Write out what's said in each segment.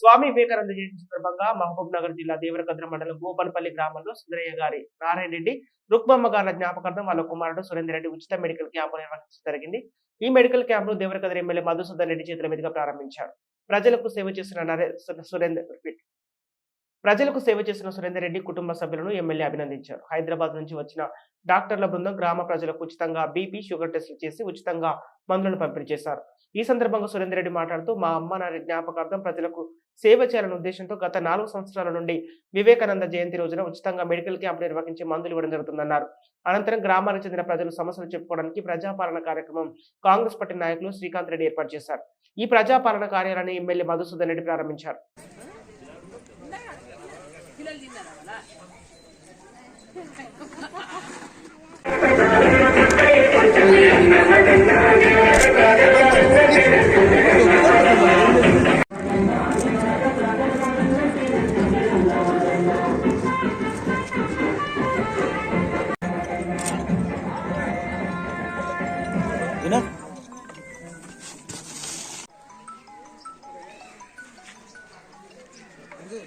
స్వామి వివేకానంద జయంతి సందర్భంగా మహబూబ్ నగర్ జిల్లా దేవరకద్ర మండలం గోపనపల్లి గ్రామంలో సుందరయ్య గారి నారాయణ రెడ్డి రుక్మమ్మ గారి జ్ఞాపకార్థం వాళ్ళ కుమారుడు సురేందర్ రెడ్డి ఉచిత మెడికల్ క్యాంపు నిర్వహించడం జరిగింది. ఈ మెడికల్ క్యాంప్ను దేవరకద్ర ఎమ్మెల్యే మధుసూదన్ రెడ్డి చేతుల మీదుగా ప్రారంభించారు. ప్రజలకు సేవ చేసిన సురేందర్ ప్రజలకు సేవ చేసిన సురేందర్ రెడ్డి కుటుంబ సభ్యులను ఎమ్మెల్యే అభినందించారు. హైదరాబాద్ నుంచి వచ్చిన డాక్టర్ల బృందం గ్రామ ప్రజలకు ఉచితంగా బీపీ షుగర్ టెస్టులు చేసి ఉచితంగా మందులను పంపిణీ చేశారు. ఈ సందర్భంగా సురేందర్ రెడ్డి మాట్లాడుతూ మా అమ్మ నాన్న జ్ఞాపకార్థం ప్రజలకు సేవ చేయాలనే ఉద్దేశంతో గత నాలుగు సంవత్సరాల నుండి వివేకానంద జయంతి రోజున ఉచితంగా మెడికల్ క్యాంప్ నిర్వహించి మందులు ఇవ్వడం జరుగుతుందన్నారు. అనంతరం గ్రామానికి చెందిన ప్రజలు సమస్యలు చెప్పుకోవడానికి ప్రజాపాలన కార్యక్రమం కాంగ్రెస్ పార్టీ నాయకులు శ్రీకాంత్ రెడ్డి ఏర్పాటు చేశారు. ఈ ప్రజాపాలన కార్యాలయాన్ని ఎమ్మెల్యే మధుసూదన్ రెడ్డి ప్రారంభించారు. Good.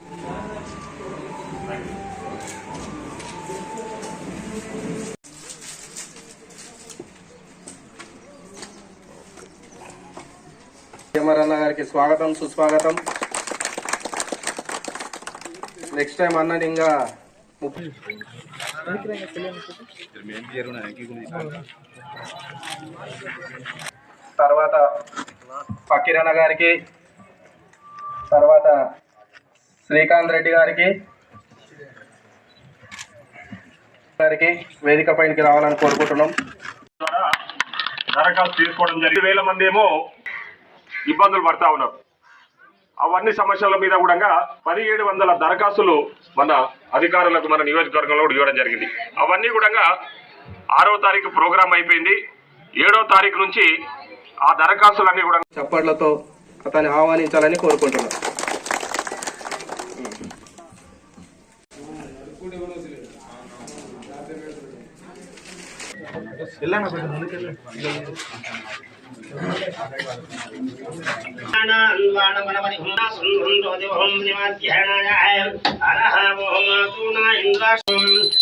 కేమరన్న గారికి స్వాగతం సుస్వాగతం. నెక్స్ట్ టైం అన్నది ఇంకా తర్వాత ఫకీరన్న గారికి తర్వాత శ్రీకాంత్ రెడ్డి గారికి గారికి వేదిక పైనకి రావాలని కోరుకుంటున్నాం. ద్వారా దరఖాస్తు తీసుకోవడం జరిగింది. వేల మంది ఏమో ఇబ్బందులు పడతా ఉన్నారు. అవన్నీ సమస్యల మీద కూడా పదిహేడు వందల దరఖాస్తులు మన అధికారులకు మన నియోజకవర్గంలో కూడా ఇవ్వడం జరిగింది. అవన్నీ కూడా ఆరో తారీఖు ప్రోగ్రామ్ అయిపోయింది. ఏడో తారీఖు నుంచి ఆ దరఖాస్తులన్నీ కూడా చప్పట్లతో అతన్ని ఆహ్వానించాలని కోరుకుంటున్నాం.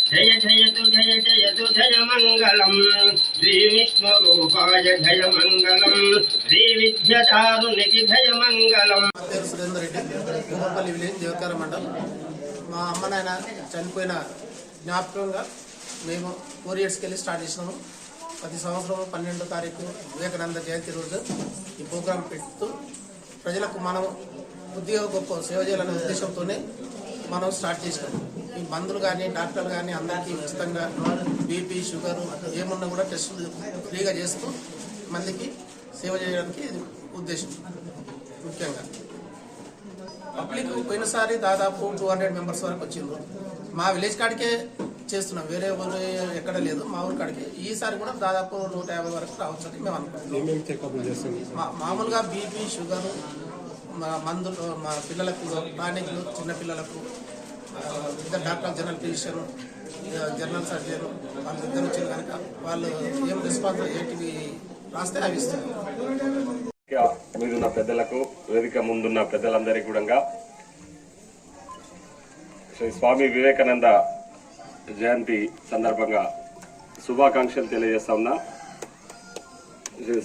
జయ జయతు జయ జయతు జయ మంగళం శ్రీ విష్ణురూపాయ జయ మంగళం శ్రీ విద్యదారునికి జయ మంగళం నా పేరు సురేందర్ రెడ్డి భూమపల్లి విలేజ్ దేవకార మండలం మా అమ్మ నాయన చనిపోయిన జ్ఞాపకంగా మేము ఫోర్ ఇయర్స్కి వెళ్ళి స్టార్ట్ చేసినాము. ప్రతి సంవత్సరం పన్నెండో తారీఖు వివేకానంద జయంతి రోజు ఈ ప్రోగ్రాం పెడుతూ ప్రజలకు మనం కొద్దిగా గొప్ప సేవ చేయాలనే ఉద్దేశంతోనే మనం స్టార్ట్ చేసినాం. ఈ మందులు కానీ డాక్టర్లు కానీ అందరికీ ఉచితంగా బీపీ షుగర్ ఏమున్నా కూడా టెస్టులు ఫ్రీగా చేస్తూ మందికి సేవ చేయడానికి ఉద్దేశం ముఖ్యంగా. పబ్లిక్ పోయినసారి దాదాపు టూ హండ్రెడ్ మెంబర్స్ వరకు వచ్చిండ్రు. మా విలేజ్ కాడికే చేస్తున్నాం. వేరే ఊరు ఎక్కడ లేదు. మా ఊరి కాడికి. ఈసారి కూడా దాదాపు నూట యాభై వరకు రావచ్చని మేము అనుకుంటున్నాం. మా- మామూలుగా బీపీ షుగర్ మా మందులు మా పిల్లలకు టానిక్లు చిన్న పిల్లలకు ఆ, ఇద్దరు doctor general physician general surgeon వాళ్ళ ఇద్దరు వచ్చారు కనుక వాళ్ళు ఏం రెస్పాన్స్ ఏంటివి రాస్తే అవి ఇస్తారు. మీదున్న పెద్దలకు వేదిక ముందున్న పెద్దలందరికీ కూడా శ్రీ స్వామి వివేకానంద జయంతి సందర్భంగా శుభాకాంక్షలు తెలియజేస్తా ఉన్నా.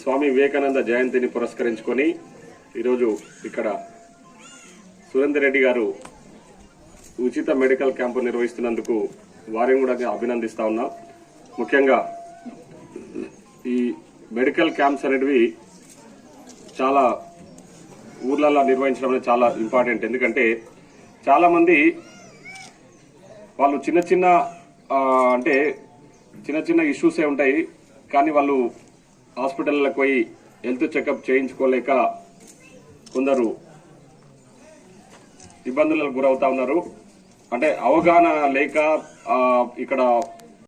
స్వామి వివేకానంద జయంతిని పురస్కరించుకొని ఈరోజు ఇక్కడ సురేందర్ రెడ్డి గారు ఉచిత మెడికల్ క్యాంపు నిర్వహిస్తున్నందుకు వారిని కూడా అభినందిస్తా ఉన్నా. ముఖ్యంగా ఈ మెడికల్ క్యాంప్స్ అనేటివి చాలా ఊర్లలో నిర్వహించడం అనేది చాలా ఇంపార్టెంట్. ఎందుకంటే చాలామంది వాళ్ళు చిన్న చిన్న అంటే చిన్న చిన్న ఇష్యూసే ఉంటాయి కానీ వాళ్ళు హాస్పిటల్లకు పోయి హెల్త్ చెకప్ చేయించుకోలేక కొందరు ఇబ్బందులకు గురవుతా ఉన్నారు. అంటే అవగాహన లేక ఇక్కడ